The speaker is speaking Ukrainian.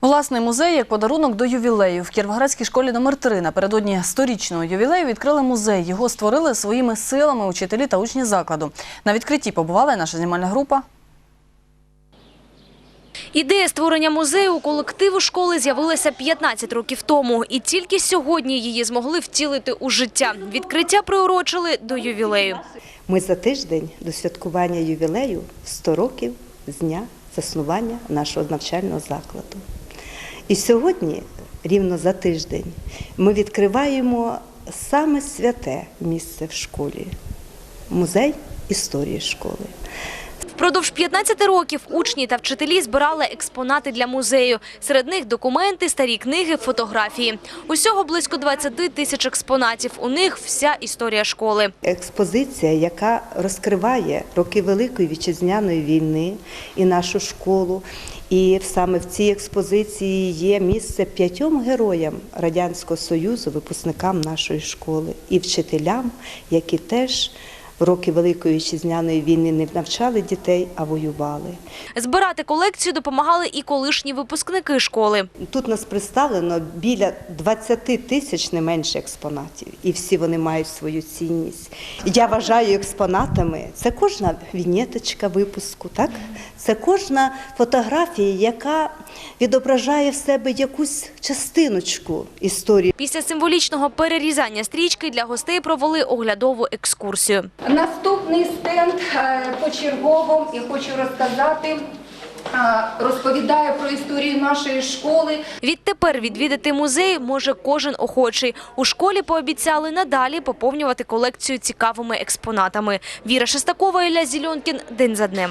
Власний музей як подарунок до ювілею. В Кіровоградській школі номер 3 напередодні сторічного ювілею відкрили музей. Його створили своїми силами учителі та учні закладу. На відкритті побувала і наша знімальна група. Ідея створення музею у колективу школи з'явилася 15 років тому. І тільки сьогодні її змогли втілити у життя. Відкриття приурочили до ювілею. Ми за тиждень до святкування ювілею 100 років з дня заснування нашого навчального закладу. І сьогодні, рівно за тиждень, ми відкриваємо саме святе місце в школі музей історії школи. Впродовж 15 років учні та вчителі збирали експонати для музею. Серед них документи, старі книги, фотографії. Усього близько 20 тисяч експонатів. У них вся історія школи. Експозиція, яка розкриває роки Великої вітчизняної війни і нашу школу. І саме в цій експозиції є місце п'ятьом героям Радянського Союзу, випускникам нашої школи, і вчителям, які теж в роки Великої вітчизняної війни не навчали дітей, а воювали. Збирати колекцію допомагали і колишні випускники школи. Тут нас представлено біля 20 тисяч не менше експонатів, і всі вони мають свою цінність. Я вважаю експонатами це кожна вінєточка випуску, так? Це кожна фотографія, яка відображає в себе якусь частиночку історії. Після символічного перерізання стрічки для гостей провели оглядову екскурсію. Наступний стенд е, почергово я хочу розказати. е, Розповідає про історію нашої школи. Відтепер відвідати музей може кожен охочий. У школі пообіцяли надалі поповнювати колекцію цікавими експонатами. Віра Шестакова, Ілля Зільонкін. День за днем.